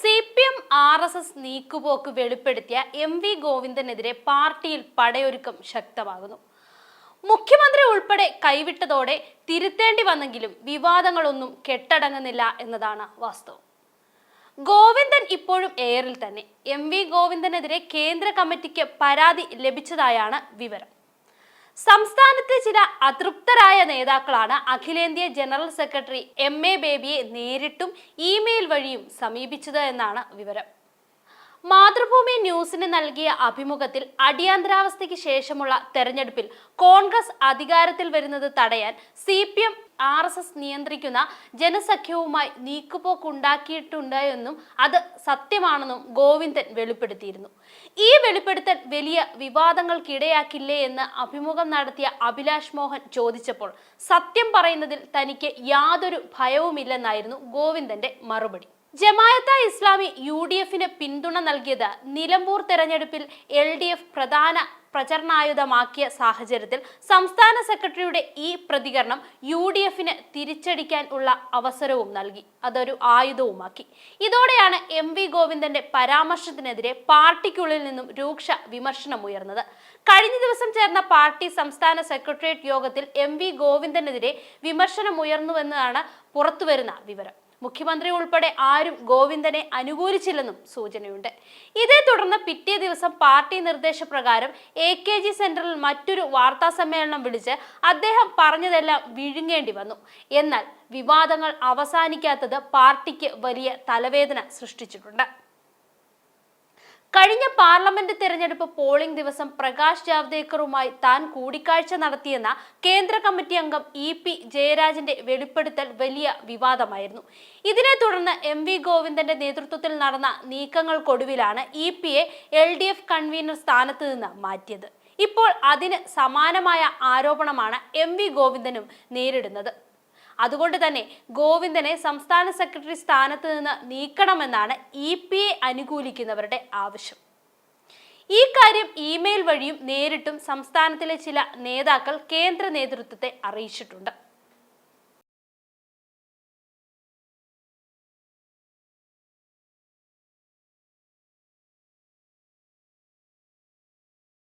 C P M R S S നീക്കുപോക്ക് വെളിപ്പെടുത്തിയ M V ഗോവിന്ദനെതിരെ പാർട്ടിയിൽ പടയൊരുക്കം ശക്തമാകുന്നു. മുഖ്യമന്ത്രി ഉൾപ്പെടെ കൈവിട്ടതോടെ തിരുത്തേണ്ടി വന്നെങ്കിലും വിവാദങ്ങളൊന്നും കെട്ടടങ്ങുന്നില്ല എന്നതാണ് വാസ്തവം. ഗോവിന്ദൻ ഇപ്പോഴും എയറിൽ തന്നെ. എം വി ഗോവിന്ദനെതിരെ കേന്ദ്ര കമ്മിറ്റിക്ക് പരാതി ലഭിച്ചതായാണ് വിവരം. സംസ്ഥാനത്തെ ചില അതൃപ്തരായ നേതാക്കളാണ് അഖിലേന്ത്യാ ജനറൽ സെക്രട്ടറി എം എ ബേബിയെ നേരിട്ടും ഇമെയിൽ വഴിയും സമീപിച്ചത് എന്നാണ് വിവരം. മാതൃഭൂമി ന്യൂസിന് നൽകിയ അഭിമുഖത്തിൽ അടിയന്തരാവസ്ഥയ്ക്ക് ശേഷമുള്ള തെരഞ്ഞെടുപ്പിൽ കോൺഗ്രസ് അധികാരത്തിൽ വരുന്നത് തടയാൻ C P M R S S നിയന്ത്രിക്കുന്ന ജനസഖ്യവുമായി നീക്കുപോക്കുണ്ടാക്കിയിട്ടുണ്ട് എന്നും അത് സത്യമാണെന്നും ഗോവിന്ദൻ വെളിപ്പെടുത്തിയിരുന്നു. ഈ വെളിപ്പെടുത്തൽ വലിയ വിവാദങ്ങൾക്കിടയാക്കില്ലേ എന്ന് അഭിമുഖം നടത്തിയ അഭിലാഷ് മോഹൻ ചോദിച്ചപ്പോൾ സത്യം പറയുന്നതിൽ തനിക്ക് യാതൊരു ഭയവുമില്ലെന്നായിരുന്നു ഗോവിന്ദന്റെ മറുപടി. ജമായത്ത ഇസ്ലാമി യു ഡി എഫിന് പിന്തുണ നൽകിയത് നിലമ്പൂർ തെരഞ്ഞെടുപ്പിൽ എൽ ഡി എഫ് പ്രധാന പ്രചരണായുധമാക്കിയ സാഹചര്യത്തിൽ സംസ്ഥാന സെക്രട്ടറിയുടെ ഈ പ്രതികരണം യു ഡി എഫിന് തിരിച്ചടിക്കാൻ ഉള്ള അവസരവും നൽകി. അതൊരു ആയുധവുമാക്കി. ഇതോടെയാണ് എം വി ഗോവിന്ദന്റെ പരാമർശത്തിനെതിരെ പാർട്ടിക്കുള്ളിൽ നിന്നും രൂക്ഷ വിമർശനം ഉയർന്നത്. കഴിഞ്ഞ ദിവസം ചേർന്ന പാർട്ടി സംസ്ഥാന സെക്രട്ടേറിയറ്റ് യോഗത്തിൽ എം വി ഗോവിന്ദനെതിരെ വിമർശനം ഉയർന്നുവെന്നാണ് പുറത്തുവരുന്ന വിവരം. മുഖ്യമന്ത്രി ഉൾപ്പെടെ ആരും ഗോവിന്ദനെ അനുകൂലിച്ചില്ലെന്നും സൂചനയുണ്ട്. ഇതേ തുടർന്ന് പിറ്റേ ദിവസം പാർട്ടി നിർദ്ദേശപ്രകാരം എ കെ ജി സെന്ററിൽ മറ്റൊരു വാർത്താ സമ്മേളനം വിളിച്ച് അദ്ദേഹം പറഞ്ഞതെല്ലാം വിഴുങ്ങേണ്ടി വന്നു. എന്നാൽ വിവാദങ്ങൾ അവസാനിക്കാത്തത് പാർട്ടിക്ക് വലിയ തലവേദന സൃഷ്ടിച്ചിട്ടുണ്ട്. കഴിഞ്ഞ പാർലമെന്റ് തെരഞ്ഞെടുപ്പ് പോളിംഗ് ദിവസം പ്രകാശ് ജാവ്ദേക്കറുമായി താൻ കൂടിക്കാഴ്ച നടത്തിയെന്ന കേന്ദ്ര കമ്മിറ്റി അംഗം ഇ പി ജയരാജന്റെ വെളിപ്പെടുത്തൽ വലിയ വിവാദമായിരുന്നു. ഇതിനെ തുടർന്ന് എം വി ഗോവിന്ദന്റെ നേതൃത്വത്തിൽ നടന്ന നീക്കങ്ങൾക്കൊടുവിലാണ് E A L D F convenor സ്ഥാനത്ത് നിന്ന് മാറ്റിയത്. ഇപ്പോൾ അതിന് സമാനമായ ആരോപണമാണ് എം വി ഗോവിന്ദനും നേരിടുന്നത്. അതുകൊണ്ട് തന്നെ ഗോവിന്ദനെ സംസ്ഥാന സെക്രട്ടറി സ്ഥാനത്ത് നിന്ന് നീക്കണമെന്നാണ് ഇ പി എ അനുകൂലിക്കുന്നവരുടെ ആവശ്യം. ഈ കാര്യം ഇമെയിൽ വഴിയും നേരിട്ടും സംസ്ഥാനത്തിലെ ചില നേതാക്കൾ കേന്ദ്ര നേതൃത്വത്തെ അറിയിച്ചിട്ടുണ്ട്.